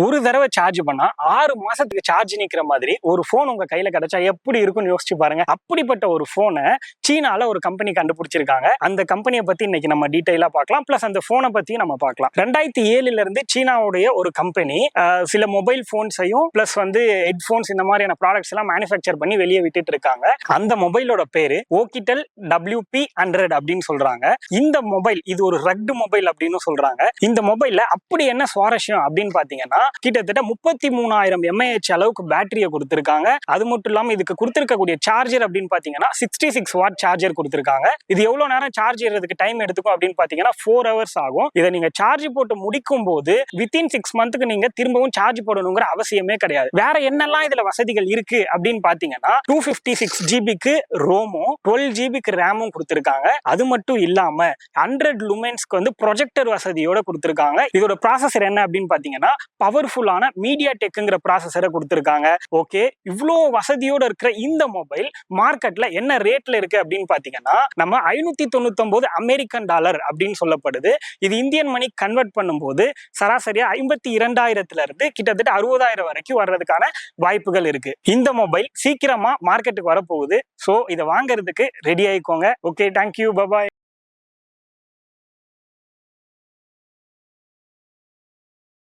ஒரு தடவை சார்ஜ் பண்ணா ஆறு மாசத்துக்கு சார்ஜ் நிக்கிற மாதிரி ஒரு போன் உங்க கையில கிடைச்சா எப்படி இருக்கும்னு யோசிச்சு பாருங்க. அப்படிப்பட்ட ஒரு போனை சீனால ஒரு கம்பெனி கண்டுபிடிச்சிருக்காங்க. அந்த கம்பெனியை பத்தி இன்னைக்கு நம்ம டீட்டெயிலா பார்க்கலாம். பிளஸ் அந்த போனை பத்தியும் நம்ம பார்க்கலாம். ரெண்டாயிரத்தி ஏழுல இருந்து சீனாவுடைய ஒரு கம்பெனி சில மொபைல் போன்ஸையும் பிளஸ் வந்து ஹெட்ஃபோன்ஸ் இந்த மாதிரியான ப்ராடக்ட்ஸ் எல்லாம் மேனுஃபேக்சர் பண்ணி வெளியே விட்டுட்டு இருக்காங்க. அந்த மொபைலோட பேரு ஓகிட்டல் டபிள்யூபி ஹண்ட்ரட் அப்படின்னு சொல்றாங்க. இந்த மொபைல் இது ஒரு ரக்டு மொபைல் அப்படின்னு சொல்றாங்க. இந்த மொபைல்ல அப்படி என்ன சுவாரஸ்யம் அப்படின்னு பாத்தீங்கன்னா கிட்டத்தட்ட முப்பத்தி மூணாயிரம் எம்ஏஹெச் அளவுக்கு பேட்டரியை கொடுத்துருக்காங்க. அது மட்டும் இல்லாம இதுக்கு கொடுத்துருக்கக்கூடிய சார்ஜர் அப்படின்னு பாத்தீங்கன்னா சிக்ஸ்டி சிக்ஸ் வாட் சார்ஜர் கொடுத்துருக்காங்க. இது எவ்வளவு நேரம் சார்ஜ் ஏறதுக்கு டைம் எடுத்துக்கும் அப்படின்னு பாத்தீங்கன்னா ஃபோர் ஹவர்ஸ் ஆகும். இதை நீங்க சார்ஜ் போட்டு முடிக்கும் போது வித்தின் சிக்ஸ் மந்த்துக்கு நீங்க திரும்பவும் சார்ஜ் போடணுங்கிற அவசியமே கிடையாது. வேற என்னெல்லாம் இதுல வசதிகள் இருக்கு அப்படின்னு பாத்தீங்கன்னா டூ பிப்டி சிக்ஸ் ஜிபிக்கு ரோமும் டுவெல் ஜிபிக்கு ரேமும் கொடுத்துருக்காங்க. அது மட்டும் இல்லாம ஹண்ட்ரட் லுமென்ஸ்க்கு வந்து ப்ரொஜெக்டர் வசதியோட கொடுத்துருக்காங்க. இதோட ப்ராசஸர் என்ன அப்படின்னு பாத்தீங்கன்னா பவர்ஃபுல்லான மீடியா டெக்குங்கிற ப்ராசஸரை கொடுத்துருக்காங்க. ஓகே இவ்வளோ வசதியோடு இருக்கிற இந்த மொபைல் மார்க்கெட்டில் என்ன ரேட்டில் இருக்குது அப்படின்னு பார்த்தீங்கன்னா நம்ம ஐநூற்றி தொண்ணூத்தொம்போது அமெரிக்கன் டாலர் அப்படின்னு சொல்லப்படுது. இது இந்தியன் மணி கன்வெர்ட் பண்ணும்போது சராசரியாக ஐம்பத்தி இரண்டாயிரத்துலேருந்து கிட்டத்தட்ட அறுபதாயிரம் வரைக்கும் வர்றதுக்கான வாய்ப்புகள் இருக்குது இந்த மொபைல் சீக்கிரமாக மார்க்கெட்டுக்கு வரப்போகுது. ஸோ இதை வாங்குறதுக்கு ready ஆகிக்கோங்க okay thank you bye bye